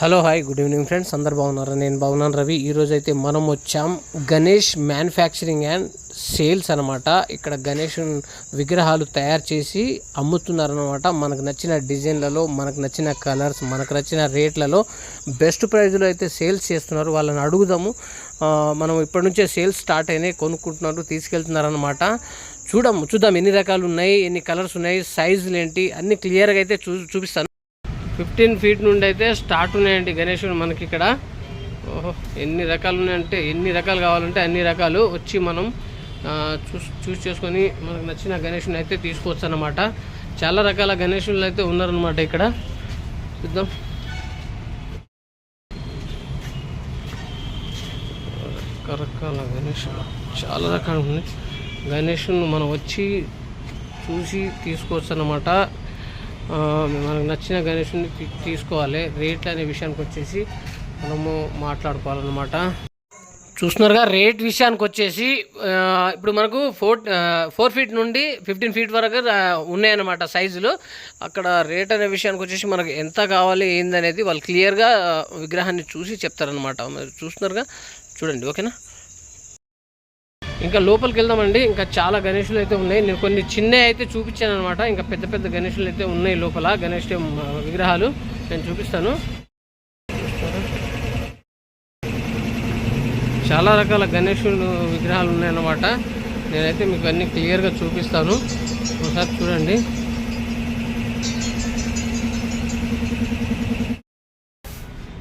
Hello hi good evening friends. అందరు బాగున్నారా? నేను బాగున్నాను రవి. ఈరోజు అయితే మనం వచ్చాం గణేష్ మ్యానుఫ్యాక్చరింగ్ అండ్ సేల్స్ అనమాట ఇక్కడ గణేష్ విగ్రహాలు తయారు చేసి అమ్ముతున్నారనమాట మనకు నచ్చిన డిజైన్లలో మనకు నచ్చిన కలర్స్ మనకు నచ్చిన రేట్లలో బెస్ట్ ప్రైజ్లో అయితే సేల్స్ చేస్తున్నారు. వాళ్ళని అడుగుదాము. మనం ఇప్పటి నుంచే సేల్స్ స్టార్ట్ అయినాయి కొనుక్కుంటున్నారు తీసుకెళ్తున్నారనమాట చూడము చూద్దాం ఎన్ని రకాలు ఉన్నాయి ఎన్ని కలర్స్ ఉన్నాయి సైజులు ఏంటి అన్ని క్లియర్గా అయితే చూ చూపిస్తాను. ఫిఫ్టీన్ ఫీట్ నుండి అయితే స్టార్ట్ ఉన్నాయండి గణేశుడు మనకి ఇక్కడ. ఓహో ఎన్ని రకాలు ఉన్నాయంటే ఎన్ని రకాలు కావాలంటే అన్ని రకాలు వచ్చి మనం చూస్ చూస్ చేసుకొని మనకు నచ్చిన గణేషుని అయితే తీసుకోవచ్చు అనమాట చాలా రకాల గణేషులు అయితే ఉన్నారనమాట ఇక్కడ. చూద్దాం. రకరకాల గణేషులు చాలా రకాలు ఉన్నాయి. గణేషుని మనం వచ్చి చూసి తీసుకోవచ్చు అనమాట మనకు నచ్చిన గణేషుని తీసుకోవాలి. రేట్లు అనే విషయానికి వచ్చేసి మనము మాట్లాడుకోవాలన్నమాట. చూస్తున్నారుగా రేట్ విషయానికి వచ్చేసి ఇప్పుడు మనకు ఫోర్ ఫోర్ ఫీట్ నుండి ఫిఫ్టీన్ ఫీట్ వరకు ఉన్నాయన్నమాట సైజులు. అక్కడ రేట్ అనే విషయానికి వచ్చేసి మనకు ఎంత కావాలి ఏందనేది వాళ్ళు క్లియర్గా విగ్రహాన్ని చూసి చెప్తారనమాట మరి చూస్తున్నారుగా చూడండి ఓకేనా? ఇంకా లోపలికి వెళ్దామండి. ఇంకా చాలా గణేషులు అయితే ఉన్నాయి. నేను కొన్ని చిన్న అయితే చూపించాను అనమాట ఇంకా పెద్ద పెద్ద గణేషులు అయితే ఉన్నాయి లోపల. గణేష్ విగ్రహాలు నేను చూపిస్తాను. చాలా రకాల గణేషులు విగ్రహాలు ఉన్నాయన్నమాట. నేనైతే మీకు అన్ని క్లియర్గా చూపిస్తాను. ఒకసారి చూడండి.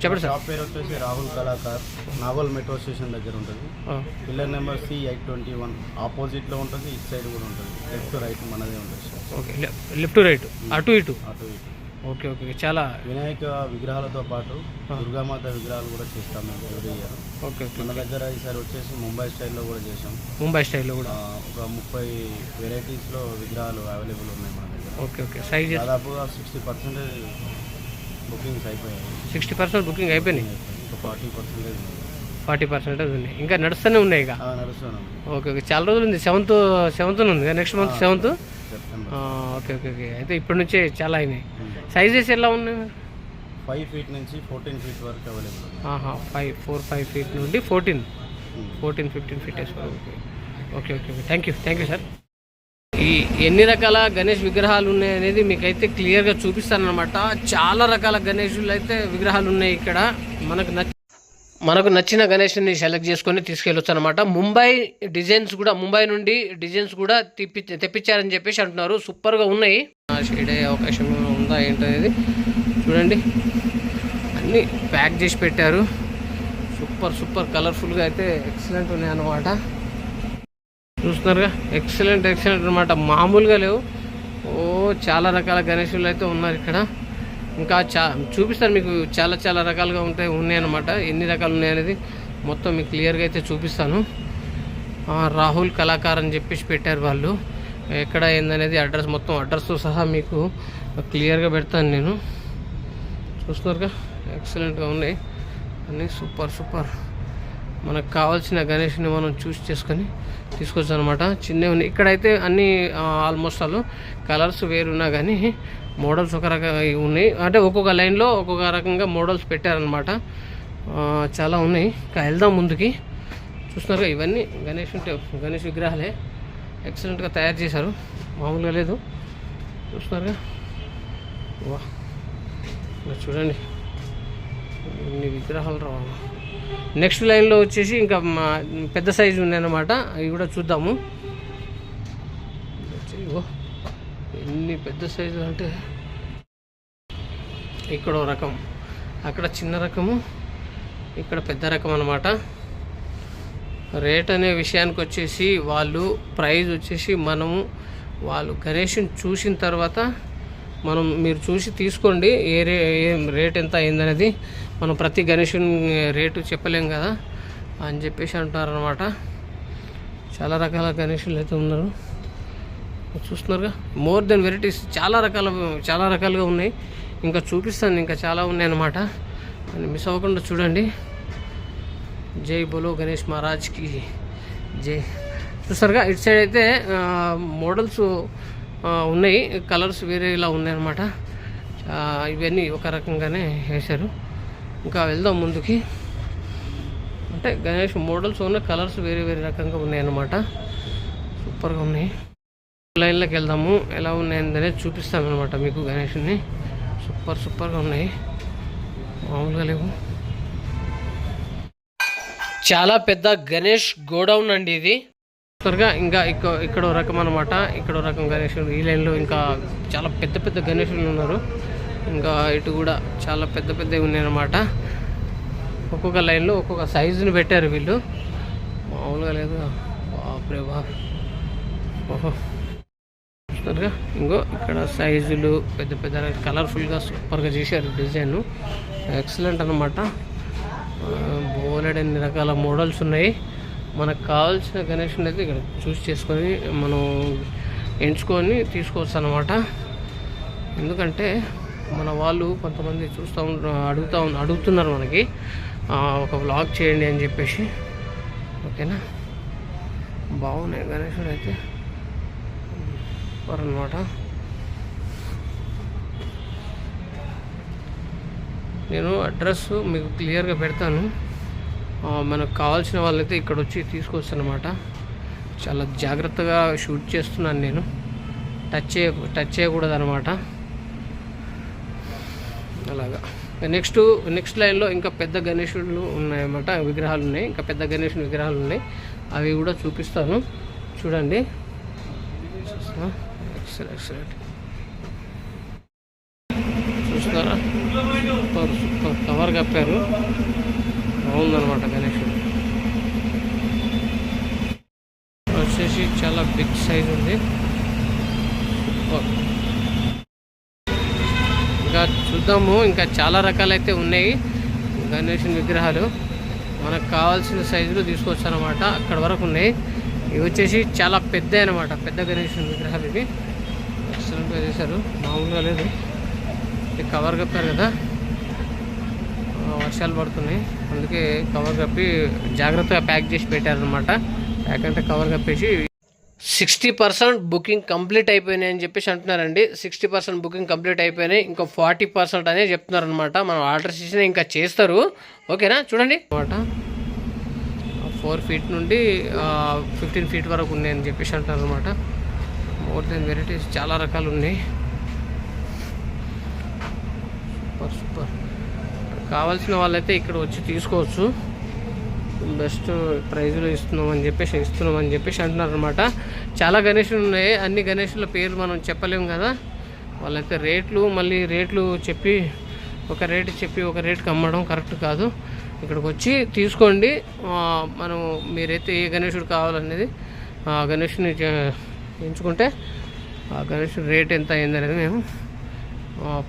చెప్పండి సార్. షాప్ పేరు వచ్చేసి రాహుల్ కళాకార్ నాగోల్ మెట్రో స్టేషన్ దగ్గర ఉంటుంది. Pillar number C eight twenty one ఆపోజిట్లో ఉంటుంది ఇటు సైడ్ కూడా ఉంటుంది. లెఫ్ట్ రైట్ మనదే ఉంటుంది షాప్. ఓకే లెఫ్ట్ రైట్ అటు ఇటు? అటు ఇటు. ఓకే ఓకే చాలా వినాయక విగ్రహాలతో పాటు దుర్గామాత విగ్రహాలు కూడా చేస్తాం మేము ఎవ్రీ ఇయర్ ఓకే మన దగ్గర ఈసారి వచ్చేసి ముంబై స్టైల్లో కూడా చేసాం ముంబై స్టైల్లో కూడా? ఒక ముప్పై వెరైటీస్లో విగ్రహాలు అవైలబుల్ ఉన్నాయి మన దగ్గర. Okay okay. సైజ్ దాదాపుగా సిక్స్టీ పర్సెంటేజ్ బుకింగ్స్ అయిపోయాయి. సిక్స్టీ పర్సెంట్ బుకింగ్ అయిపోయినాయి. ఫార్టీ పర్సెంటేజ్ ఫార్టీ పర్సెంటేజ్ ఉన్నాయి ఇంకా నడుస్తూనే ఉన్నాయి ఇక. నడుస్తున్నాం ఓకే ఓకే. చాలా రోజులు ఉంది. సెవెంత్ సెవెంత్ ఉంది next month seventh? Okay okay okay. అయితే ఇప్పటి నుంచే చాలా అయినాయి. సైజెస్ ఎలా ఉన్నాయి? ఫైవ్ ఫీట్ నుంచి ఫోర్టీన్ ఫీట్ వరకు available five four five feet నుండి fourteen. Fourteen fifteen feet okay okay okay okay. Thank you thank you sir ఈ ఎన్ని రకాల గణేష్ విగ్రహాలు ఉన్నాయి అనేది మీకైతే క్లియర్గా చూపిస్తానమాట చాలా రకాల గణేషులు అయితే విగ్రహాలు ఉన్నాయి ఇక్కడ. మనకు నచ్చ మనకు నచ్చిన గణేష్ని సెలెక్ట్ చేసుకొని తీసుకెళ్ళొచ్చనమాట ముంబై డిజైన్స్ కూడా ముంబై నుండి డిజైన్స్ కూడా తెప్పి తెప్పించారని చెప్పేసి అంటున్నారు. సూపర్గా ఉన్నాయి. షేడ్ అయ్యే అవకాశం ఉందా ఏంటనేది చూడండి. అన్నీ ప్యాక్ చేసి పెట్టారు. సూపర్ సూపర్ కలర్ఫుల్గా అయితే ఎక్సలెంట్ ఉన్నాయి అన్నమాట చూస్తున్నారుగా ఎక్సలెంట్ ఎక్సలెంట్ అనమాట మామూలుగా లేవు. ఓ చాలా రకాల గణేషులు అయితే ఉన్నారు ఇక్కడ. ఇంకా చా చూపిస్తాను మీకు చాలా చాలా రకాలుగా ఉంటాయి ఉన్నాయన్నమాట ఎన్ని రకాలు ఉన్నాయనేది మొత్తం మీకు క్లియర్గా అయితే చూపిస్తాను. రాహుల్ కళాకార్ అని చెప్పేసి పెట్టారు వాళ్ళు. ఎక్కడ ఏందనేది అడ్రస్ మొత్తం అడ్రస్తో సహా మీకు క్లియర్గా పెడతాను నేను. చూస్తున్నారుగా ఎక్సలెంట్గా ఉన్నాయి. అన్నీ సూపర్ సూపర్. మనకు కావాల్సిన గణేష్ని మనం చూస్ చేసుకొని తీసుకోవచ్చు అనమాట చిన్నవి ఉన్నాయి. ఇక్కడైతే అన్ని ఆల్మోస్ట్ ఆల్ కలర్స్ వేరున్నా కానీ మోడల్స్ ఒక రకంగా ఉన్నాయి. అంటే ఒక్కొక్క లైన్లో ఒక్కొక్క రకంగా మోడల్స్ పెట్టారనమాట. చాలా ఉన్నాయి. ఇంకా వెళ్దాం ముందుకి. చూస్తున్నారుగా ఇవన్నీ గణేష్ ఉంటే గణేష్ విగ్రహాలే. ఎక్సలెంట్గా తయారు చేశారు. మామూలుగా లేదు. చూస్తున్నారుగా వా చూడండి. ఇన్ని విగ్రహాలు రావాలి. నెక్స్ట్ లైన్లో వచ్చేసి ఇంకా మా పెద్ద సైజు ఉన్నాయన్నమాట. అవి కూడా చూద్దాము. ఎన్ని పెద్ద సైజు అంటే ఇక్కడ రకం. అక్కడ చిన్న రకము ఇక్కడ పెద్ద రకం అనమాట రేట్ అనే విషయానికి వచ్చేసి వాళ్ళు ప్రైజ్ వచ్చేసి మనము వాళ్ళు గణేష్ని చూసిన తర్వాత మనం మీరు చూసి తీసుకోండి ఏ రే ఏం రేట్ ఎంత అయిందనేది. మనం ప్రతి గణేషుని రేటు చెప్పలేం కదా అని చెప్పేసి అంటున్నారు అనమాట చాలా రకాల గణేషులు అయితే ఉన్నారు. చూస్తున్నారుగా? మోర్ దెన్ వెరైటీస్ చాలా రకాల చాలా రకాలుగా ఉన్నాయి. ఇంకా చూపిస్తాను ఇంకా చాలా ఉన్నాయి అనమాట మిస్ అవ్వకుండా చూడండి. జై బోలో గణేష్ మహారాజ్కి జై. చూస్తారుగా ఇటు సైడ్ అయితే మోడల్స్ ఉన్నాయి. కలర్స్ వేరే ఇలా ఉన్నాయన్నమాట ఇవన్నీ ఒక రకంగానే వేశారు. ఇంకా వెళ్దాం ముందుకి. అంటే గణేష్ మోడల్స్ ఉన్న కలర్స్ వేరే వేరే రకంగా ఉన్నాయన్నమాట. సూపర్గా ఉన్నాయి. లైన్లోకి వెళ్దాము. ఎలా ఉన్నాయని చూపిస్తాను అనమాట మీకు గణేష్ని. సూపర్ సూపర్గా ఉన్నాయి. మామూలుగా లేవు. చాలా పెద్ద గణేష్ గోడౌన్ అండి ఇది. త్వరగా ఇంకా ఇక్కడ ఇక్కడ రకం అనమాట ఇక్కడ రకం గణేషులు ఈ లైన్లో ఇంకా చాలా పెద్ద పెద్ద గణేషులు ఉన్నారు. ఇంకా ఇటు కూడా చాలా పెద్ద పెద్దవి ఉన్నాయన్నమాట. ఒక్కొక్క లైన్లో ఒక్కొక్క సైజుని పెట్టారు వీళ్ళు. మామూలుగా లేదు. బాప్రే బాప్ ఓహో. చూస్తున్నారుగా? ఇంకో ఇక్కడ సైజులు పెద్ద పెద్ద కలర్ఫుల్గా సూపర్గా చేశారు డిజైన్. ఎక్సలెంట్ అనమాట బోలెడ్ అన్ని రకాల మోడల్స్ ఉన్నాయి. మనకు కావాల్సిన కనెక్షన్ అయితే ఇక్కడ చూస్ చేసుకొని మనం ఎంచుకొని తీసుకోవచ్చు అనమాట ఎందుకంటే మన వాళ్ళు కొంతమంది చూస్తూ ఉంట అడుగుతూ అడుగుతున్నారు మనకి. ఒక వ్లాగ్ చేయండి అని చెప్పేసి. ఓకేనా? బాగున్నాయి గణేశుడు అయితే. అనమాట నేను అడ్రస్ మీకు క్లియర్గా పెడతాను. మనకు కావాల్సిన వాళ్ళైతే ఇక్కడ వచ్చి తీసుకొస్తానమాట అనమాట చాలా జాగ్రత్తగా షూట్ చేస్తున్నాను నేను. టచ్ చేయ టచ్ చేయకూడదు అనమాట అలాగా. నెక్స్ట్ నెక్స్ట్ లైన్లో ఇంకా పెద్ద గణేశుడు ఉన్నాయన్నమాట విగ్రహాలు ఉన్నాయి. ఇంకా పెద్ద గణేశుని విగ్రహాలు ఉన్నాయి. అవి కూడా చూపిస్తాను. చూడండి. Excellent excellent. చూస్తున్నారా? Super super. కవర్ కప్పారు. బాగుందనమాట గణేశుడు వచ్చేసి చాలా బిగ్ సైజ్ ఉంది సూపర్ ఇంకా చూద్దాము. ఇంకా చాలా రకాలైతే ఉన్నాయి గణేషుని విగ్రహాలు. మనకు కావాల్సిన సైజులో తీసుకోవచ్చు అనమాట అక్కడ వరకు ఉన్నాయి. ఇవి వచ్చేసి చాలా పెద్ద అనమాట పెద్ద గణేషుని విగ్రహాలు ఇవి. ఎక్సలెంట్గా చేశారు. మామూలుగా లేదు. ఇది కవర్ కప్పారు కదా. వర్షాలు పడుతున్నాయి. అందుకే కవర్ కప్పి జాగ్రత్తగా ప్యాక్ చేసి పెట్టారనమాట ప్యాక్ అంటే కవర్ కప్పేసి సిక్స్టీ పర్సెంట్ బుకింగ్ కంప్లీట్ అయిపోయినాయి అని చెప్పేసి అంటున్నారండి. సిక్స్టీ పర్సెంట్ బుకింగ్ కంప్లీట్ అయిపోయినాయి. ఇంకా ఫార్టీ పర్సెంట్ అనే చెప్తున్నారు అనమాట మనం ఆర్డర్స్ ఇచ్చిన ఇంకా చేస్తారు. ఓకేనా? చూడండి. అనమాట ఫోర్ ఫీట్ నుండి ఫిఫ్టీన్ ఫీట్ వరకు ఉన్నాయని చెప్పేసి అంటున్నారు అనమాట మోర్ దెన్ వెరైటీస్ చాలా రకాలు ఉన్నాయి. సూపర్ సూపర్ కావాల్సిన వాళ్ళైతే ఇక్కడ వచ్చి తీసుకోవచ్చు. బెస్ట్ ప్రైజ్లో ఇస్తున్నాం అని చెప్పేసి ఇస్తున్నాం అని చెప్పేసి అంటున్నారు అనమాట చాలా గణేషులు ఉన్నాయి. అన్ని గణేషుల పేరు మనం చెప్పలేము కదా. వాళ్ళైతే రేట్లు మళ్ళీ రేట్లు చెప్పి ఒక రేటు చెప్పి ఒక రేటుకి అమ్మడం కరెక్ట్ కాదు. ఇక్కడికి వచ్చి తీసుకోండి మనం మీరైతే ఏ గణేషుడు కావాలనేది ఆ గణేషుని చే- ఎంచుకుంటే ఆ గణేషుడు రేట్ ఎంత అయిందనేది మేము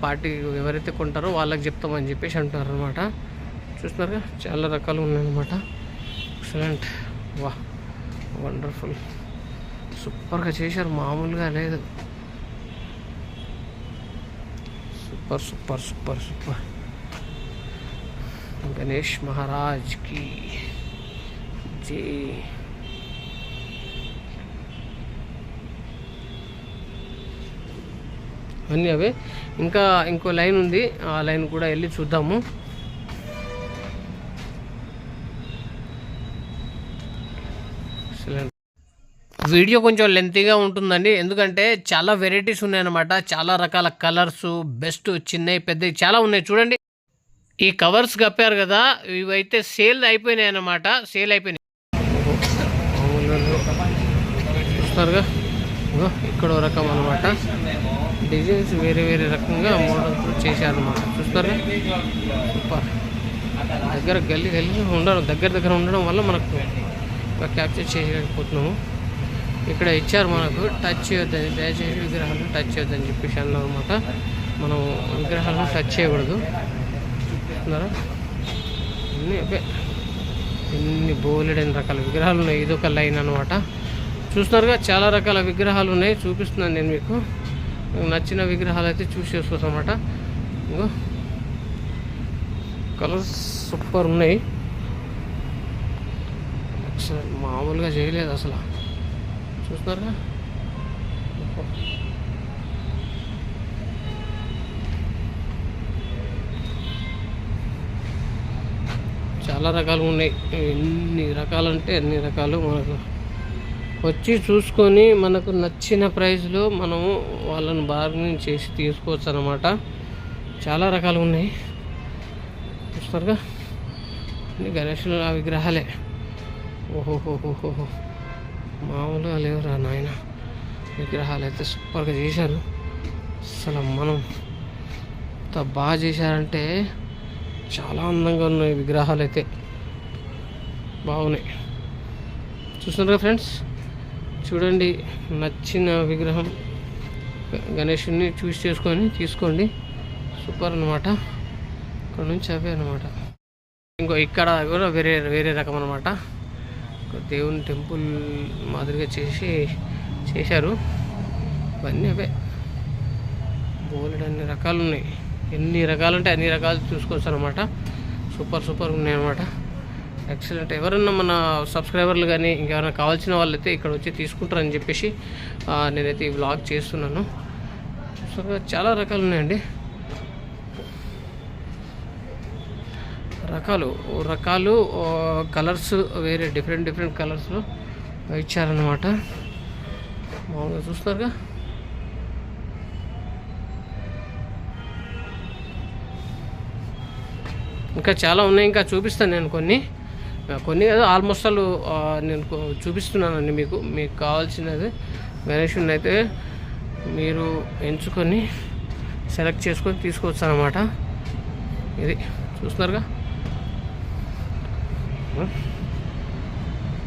పార్టీ ఎవరైతే కొంటారో వాళ్ళకి చెప్తామని చెప్పేసి అంటున్నారు అనమాట చూస్తున్నారుగా చాలా రకాలు ఉన్నాయన్నమాట. ఎక్సలెంట్ వా వండర్ఫుల్ సూపర్గా చేశారు. మామూలుగా లేదు. Super super super super Ganesh మహారాజ్కి. అన్నీ అవే. ఇంకా ఇంకో లైన్ ఉంది. ఆ లైన్ కూడా వెళ్ళి చూద్దాము. వీడియో కొంచెం లెంతీగా ఉంటుందండి. ఎందుకంటే చాలా వెరైటీస్ ఉన్నాయన్నమాట. చాలా రకాల కలర్స్ బెస్ట్ చిన్నవి పెద్దవి చాలా ఉన్నాయి. చూడండి. ఈ కవర్స్ కప్పారు కదా ఇవైతే సేల్ అయిపోయినాయి అన్నమాట. సేల్ అయిపోయినాయి. చూస్తున్నారుగా? ఇక్కడ రకం అనమాట డిజైన్స్ వేరే వేరే రకంగా మోడల్స్ చేశారన్నమాట. చూస్తారుగా సూపర్. దగ్గర గల్లీ గల్లీ ఉండడం దగ్గర దగ్గర ఉండడం వల్ల మనకు క్యాప్చర్ చేయలేకపోతున్నాము. ఇక్కడ ఇచ్చారు మనకు టచ్ చేయొద్దని దయచేసి విగ్రహాలను టచ్ చేయొద్దని చెప్పేసి అన్నారు అనమాట మనం విగ్రహాలను టచ్ చేయకూడదు. చూస్తున్నారా ఇన్ని ఇన్ని ఎన్ని బోలెడైన రకాల విగ్రహాలు ఉన్నాయి. ఇదొక లైన్ అనమాట చూస్తున్నారుగా చాలా రకాల విగ్రహాలు ఉన్నాయి. చూపిస్తున్నాను నేను మీకు. మీకు నచ్చిన విగ్రహాలు అయితే చూసి చేసుకోవచ్చు అనమాట ఇంకో కలర్స్ సూపర్ ఉన్నాయి. మామూలుగా చేయలేదు అసలు. చూస్తున్నారుగా? చాలా రకాలు ఉన్నాయి. ఎన్ని రకాలంటే అన్ని రకాలు మనకు వచ్చి చూసుకొని మనకు నచ్చిన ప్రైస్లో మనము వాళ్ళని బార్గెనింగ్ చేసి తీసుకోవచ్చు అనమాట చాలా రకాలు ఉన్నాయి. చూస్తారుగా అన్ని ఆ విగ్రహాలే. ఓహోహోహోహో మామూలుగా లేవురా నాయన. విగ్రహాలు అయితే సూపర్గా చేశారు. అసలు మనం ఎంత బాగా చేశారంటే చాలా అందంగా ఉన్నాయి విగ్రహాలు అయితే బాగున్నాయి. చూస్తున్నారుగా ఫ్రెండ్స్? చూడండి నచ్చిన విగ్రహం గణేషుని చూస్ చేసుకొని తీసుకోండి. సూపర్ అనమాట ఇక్కడ నుంచి అవే అనమాట ఇంకో ఇక్కడ కూడా వేరే వేరే రకం అనమాట దేవుని టెంపుల్ మాదిరిగా చేసి చేశారు. ఇవన్నీ అవే. బోలెడు అన్ని రకాలు ఉన్నాయి. ఎన్ని రకాలు ఉంటే అన్ని రకాలు చూసుకోవచ్చు అనమాట సూపర్ సూపర్ ఉన్నాయన్నమాట. ఎక్సలెంట్. ఎవరన్నా మన సబ్స్క్రైబర్లు కానీ ఇంకెవరైనా కావాల్సిన వాళ్ళైతే ఇక్కడ వచ్చి తీసుకుంటారని చెప్పేసి నేనైతే ఈ వ్లాగ్ చేస్తున్నాను. సో చాలా రకాలు ఉన్నాయండి. రకాలు రకాలు కలర్స్ వేరే డిఫరెంట్ డిఫరెంట్ కలర్స్లో ఇచ్చారనమాట మామూలుగా చూస్తారుగా? ఇంకా చాలా ఉన్నాయి ఇంకా చూపిస్తాను నేను కొన్ని. కొన్ని కదా ఆల్మోస్ట్ ఆల్ నేను చూపిస్తున్నానండి మీకు. మీకు కావాల్సినది గణేషుని అయితే మీరు ఎంచుకొని సెలెక్ట్ చేసుకొని తీసుకోవచ్చు అనమాట ఇది చూస్తున్నారుగా?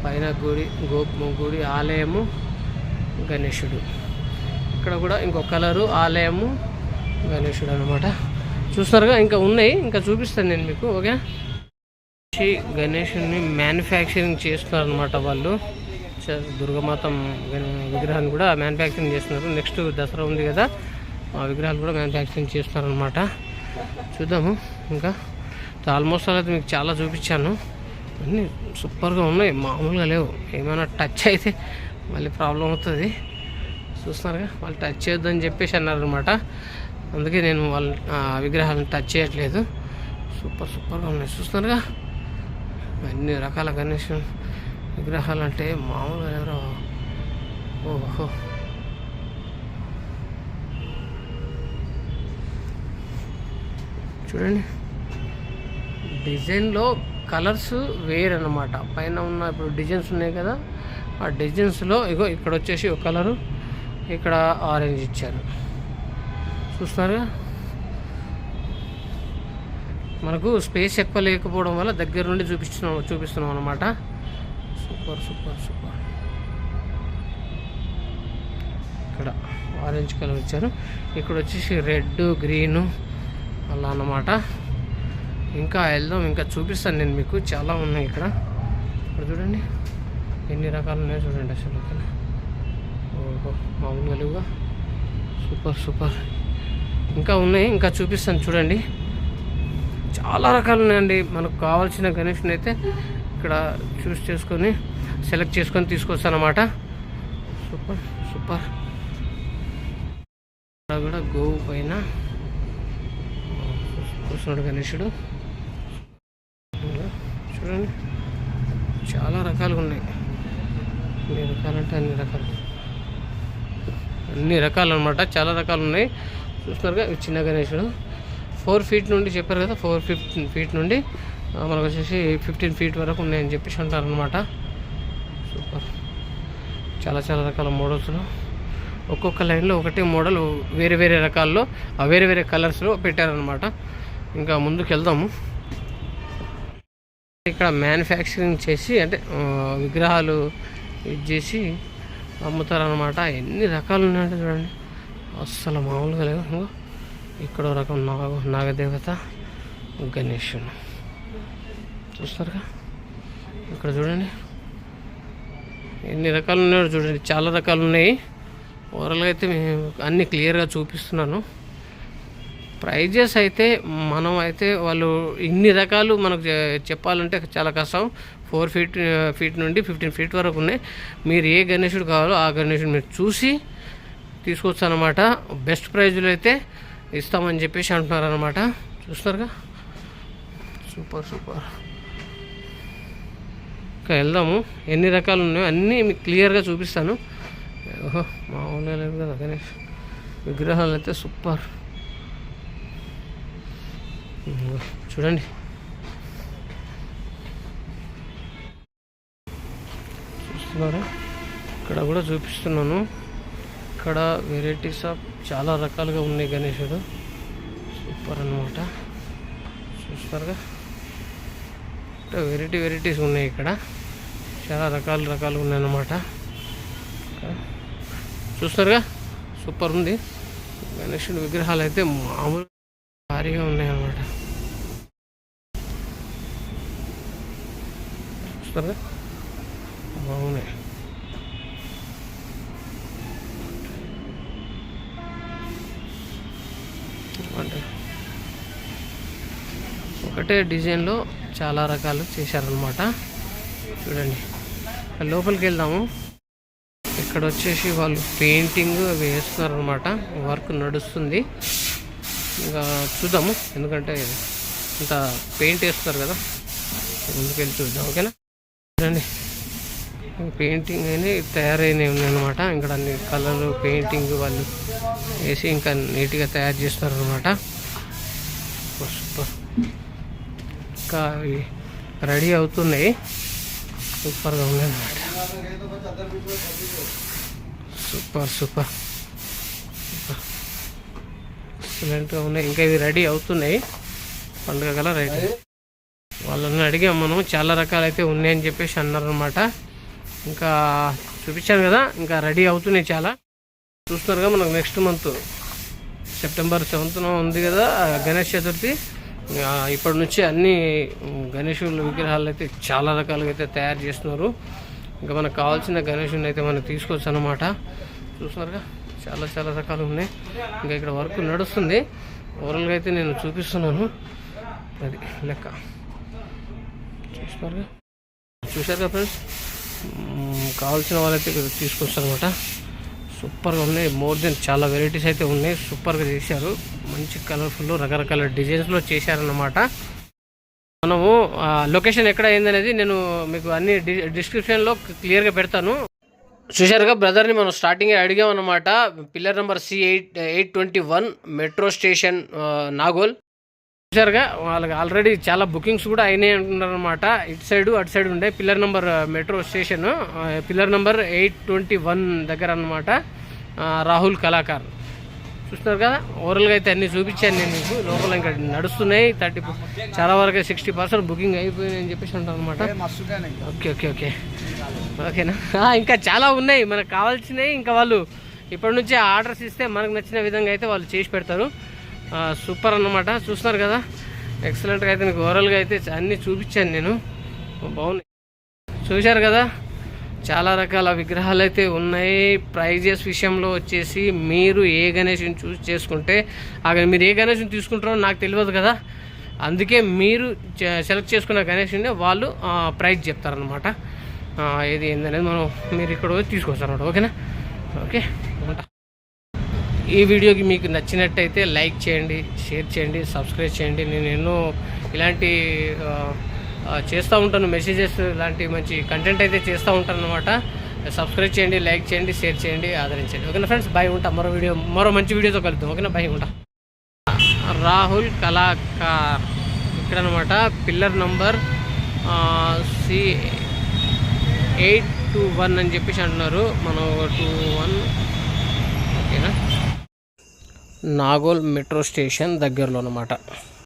పైన గుడి గోపు గుడి ఆలయము గణేశుడు. ఇక్కడ కూడా ఇంకొక కలరు ఆలయము గణేశుడు అనమాట చూస్తున్నారుగా ఇంకా ఉన్నాయి. ఇంకా చూపిస్తాను నేను మీకు ఓకే? గణేషుని మ్యానుఫ్యాక్చరింగ్ చేస్తున్నారు అనమాట వాళ్ళు. చ- దుర్గమాత విగ్రహాన్ని కూడా మ్యానుఫ్యాక్చరింగ్ చేస్తున్నారు. నెక్స్ట్ దసరా ఉంది కదా ఆ విగ్రహాలు కూడా మ్యానుఫ్యాక్చరింగ్ చేస్తున్నారు అనమాట చూద్దాము ఇంకా. ఆల్మోస్ట్ అయితే మీకు చాలా చూపించాను. అన్నీ సూపర్గా ఉన్నాయి మామూలుగా లేవు. ఏమైనా టచ్ అయితే మళ్ళీ ప్రాబ్లం అవుతుంది. చూస్తున్నారుగా వాళ్ళు టచ్ చేయొద్దని చెప్పేసి అన్నారనమాట అందుకే నేను వాళ్ళ విగ్రహాలను టచ్ చేయట్లేదు. సూపర్ సూపర్గా ఉన్నాయి. చూస్తున్నారుగా అన్ని రకాల గణేష్ విగ్రహాలు అంటే మామూలుగా ఎవరో ఓహో. చూడండి డిజైన్లో కలర్స్ వేరనమాట పైన ఉన్న ఇప్పుడు డిజైన్స్ ఉన్నాయి కదా ఆ డిజైన్స్లో ఇగో ఇక్కడ వచ్చేసి ఒక కలరు ఇక్కడ ఆరెంజ్ ఇచ్చారు. చూస్తున్నారుగా మనకు స్పేస్ ఎక్కువ లేకపోవడం వల్ల దగ్గర నుండి చూపిస్తున్నాం చూపిస్తున్నాం అనమాట సూపర్ సూపర్ సూపర్. ఇక్కడ ఆరెంజ్ కలర్ ఇచ్చారు. ఇక్కడ వచ్చేసి రెడ్ గ్రీను అలా అన్నమాట. ఇంకా వెళ్దాం ఇంకా చూపిస్తాను నేను మీకు. చాలా ఉన్నాయి ఇక్కడ. ఇక్కడ చూడండి ఎన్ని రకాలు ఉన్నాయో చూడండి అసలు ఇక్కడ ఓహో మామూలుగా లేవుగా. Super super. ఇంకా ఉన్నాయి ఇంకా చూపిస్తాను చూడండి. చాలా రకాలు ఉన్నాయండి. మనకు కావాల్సిన కనెక్షన్ అయితే ఇక్కడ చూస్ చేసుకొని సెలెక్ట్ చేసుకొని తీసుకొస్తాను అనమాట సూపర్ సూపర్. ఇక్కడ కూడా గోవు పైన. కూర్చున్నాడు గణేశుడు చూడండి చాలా రకాలుగా ఉన్నాయి. అన్ని రకాలంటే అన్ని రకాలు. అన్ని రకాలు అనమాట చాలా రకాలు ఉన్నాయి. చూస్తున్నారుగా చిన్న గణేశుడు ఫోర్ ఫీట్ నుండి చెప్పారు కదా ఫోర్ ఫిఫ్టీన్ ఫీట్ నుండి మనకు వచ్చేసి ఫిఫ్టీన్ ఫీట్ వరకు ఉన్నాయని చెప్పేసి అంటారనమాట సూపర్. చాలా చాలా రకాల మోడల్స్లో. ఒక్కొక్క లైన్లో ఒకటే మోడల్ వేరే వేరే రకాల్లో ఆ వేరే వేరే కలర్స్లో పెట్టారనమాట ఇంకా ముందుకు వెళ్దాము ఇక్కడ మ్యానుఫ్యాక్చరింగ్ చేసి అంటే విగ్రహాలు ఇది చేసి అమ్ముతారనమాట ఎన్ని రకాలు ఉన్నాయంటే చూడండి. అస్సలు మామూలుగా లేవు. ఇక్కడ రకం నాగ నాగదేవత గణేషుడు చూస్తారుగా? ఇక్కడ చూడండి. ఎన్ని రకాలు ఉన్నాయో చూడండి. చాలా రకాలు ఉన్నాయి. ఓవరాల్గా అయితే మేము అన్నీ క్లియర్గా చూపిస్తున్నాను. ప్రైజెస్ అయితే మనం అయితే వాళ్ళు ఇన్ని రకాలు మనకు చెప్పాలంటే చాలా కష్టం. ఫోర్ ఫీట్ ఫీట్ నుండి ఫిఫ్టీన్ ఫీట్ వరకు ఉన్నాయి. మీరు ఏ గణేశుడు కావాలో ఆ గణేశుడు మీరు చూసి తీసుకోవచ్చు అనమాట బెస్ట్ ప్రైజులు అయితే ఇస్తామని చెప్పేసి అంటున్నారు అనమాట చూస్తున్నారుగా? Super super. ఇంకా వెళ్దాము. ఎన్ని రకాలు ఉన్నాయో అన్నీ మీకు క్లియర్గా చూపిస్తాను. ఓహో మామూలుగా లేదు కదా గణేష్. విగ్రహాలు అయితే సూపర్. చూడండి. చూస్తున్నారా? ఇక్కడ కూడా చూపిస్తున్నాను. ఇక్కడ వెరైటీస్ ఆఫ్ చాలా రకాలుగా ఉన్నాయి గణేశుడు సూపర్ అన్నమాట. చూస్తారుగా? వెరైటీ వెరైటీస్ ఉన్నాయి ఇక్కడ. చాలా రకాలు రకాలు ఉన్నాయన్నమాట. చూస్తారుగా? సూపర్ ఉంది. గణేశుడి విగ్రహాలు అయితే మామూలు భారీగా ఉన్నాయన్నమాట. చూస్తారుగా? బాగున్నాయి అంటే ఒకటే డిజైన్లో చాలా రకాలు చేశారనమాట చూడండి. లోపలికి వెళ్దాము. ఇక్కడ వచ్చేసి వాళ్ళు పెయింటింగ్ అవి వేస్తున్నారనమాట వర్క్ నడుస్తుంది. ఇంకా చూద్దాము. ఎందుకంటే ఇంత పెయింట్ వేస్తున్నారు కదా. ముందుకెళ్ళి చూద్దాం. ఓకేనా? రండి పెయింటింగ్ అని తయారైనవి ఉన్నాయన్నమాట. ఇక్కడ అన్ని కలర్లు పెయింటింగ్ వాళ్ళు వేసి ఇంకా నీట్గా తయారు చేస్తారు అనమాట సూపర్. ఇంకా అవి రెడీ అవుతున్నాయి. సూపర్గా ఉన్నాయన్నమాట. Super super. సూపర్. ఎక్సలెంట్గా ఉన్నాయి. ఇంకా ఇవి రెడీ అవుతున్నాయి. పండుగ గల రెడీ. వాళ్ళని అడిగాం మనం చాలా రకాలు అయితే ఉన్నాయని చెప్పేసి అన్నారనమాట ఇంకా చూపించాను కదా ఇంకా రెడీ అవుతున్నాయి చాలా. చూస్తున్నారుగా మనకు నెక్స్ట్ మంత్ సెప్టెంబర్ సెవెంత్న ఉంది కదా గణేష్ చతుర్థి. ఇప్పటి నుంచి అన్ని గణేషుల విగ్రహాలు అయితే చాలా రకాలుగా అయితే తయారు చేస్తున్నారు. ఇంకా మనకు కావాల్సిన గణేషుని అయితే మనం తీసుకోవచ్చు అనమాట చూస్తున్నారుగా చాలా చాలా రకాలు ఉన్నాయి. ఇంకా ఇక్కడ వర్క్ నడుస్తుంది. ఓవరాల్గా అయితే నేను చూపిస్తున్నాను. అది లెక్క. చూస్తున్నారుగా చూశారుగా ఫ్రెండ్స్ కావాల్సిన వాళ్ళైతే ఇక్కడ సూపర్గా ఉన్నాయి. మోర్ దెన్ చాలా వెరైటీస్ అయితే ఉన్నాయి. సూపర్గా చేశారు. మంచి కలర్ఫుల్ రకరకాల డిజైన్స్లో చేశారన్నమాట. మనము లొకేషన్ ఎక్కడ అయిందనేది నేను మీకు అన్ని డి డిస్క్రిప్షన్లో క్లియర్గా పెడతాను. చూశారుగా బ్రదర్ని మనం స్టార్టింగ్ అడిగాం అనమాట pillar number C eight eight twenty one metro station Nagole చూసారుగా వాళ్ళకి ఆల్రెడీ చాలా బుకింగ్స్ కూడా అయినాయి అంటున్నారు అనమాట ఇటు సైడ్ అటు సైడ్ ఉండే pillar number metro station pillar number eight twenty one దగ్గర అనమాట రాహుల్ కళాకార్. చూస్తున్నారు కదా ఓవరాల్గా అయితే అన్ని చూపించాను నేను మీకు. లోపల ఇంకా నడుస్తున్నాయి థర్టీ చాలా వరకు సిక్స్టీ పర్సెంట్ బుకింగ్ అయిపోయింది అని చెప్పేసి అంటాను అనమాట ఓకే ఓకే ఓకే. ఓకేనా? ఇంకా చాలా ఉన్నాయి మనకు కావాల్సినవి ఇంకా వాళ్ళు ఇప్పటి నుంచి ఆర్డర్స్ ఇస్తే మనకు నచ్చిన విధంగా అయితే వాళ్ళు చేసి పెడతారు. సూపర్ అన్నమాట. చూస్తున్నారు కదా? ఎక్సలెంట్గా అయితే నీకు ఓవరాల్గా అయితే అన్నీ చూపించాను నేను. బాగున్నాయి. చూశారు కదా? చాలా రకాల విగ్రహాలు అయితే ఉన్నాయి. ప్రైజెస్ విషయంలో వచ్చేసి మీరు ఏ గణేష్ని చూస్ చేసుకుంటే ఆ మీరు ఏ గణేష్ని తీసుకుంటారో నాకు తెలియదు కదా? అందుకే మీరు సెలెక్ట్ చేసుకున్న గణేష్ని వాళ్ళు ప్రైజ్ చెప్తారనమాట ఏది ఏందనేది మనం మీరు ఇక్కడ వచ్చి తీసుకోవచ్చు అనమాట ఓకేనా? ఓకే ఉంటా. ఈ వీడియోకి మీకు నచ్చినట్టయితే లైక్ చేయండి షేర్ చేయండి సబ్స్క్రైబ్ చేయండి. నేను ఎన్నో ఇలాంటి చేస్తూ ఉంటాను మెసేజెస్ ఇలాంటి మంచి కంటెంట్ అయితే చేస్తూ ఉంటాను అనమాట సబ్స్క్రైబ్ చేయండి లైక్ చేయండి షేర్ చేయండి ఆదరించండి. ఓకేనా ఫ్రెండ్స్? బాయ్ ఉంటా. మరో వీడియో మరో మంచి వీడియోతో కలుద్దాం. ఓకేనా? బాయ్ ఉంటా. రాహుల్ కళాకార్. ఇక్కడ అనమాట pillar number C eight two one అని చెప్పేసి అంటున్నారు. మనం టూ వన్ ఓకేనా? నాగోల్ మెట్రో స్టేషన్ దగ్గరలో అనమాట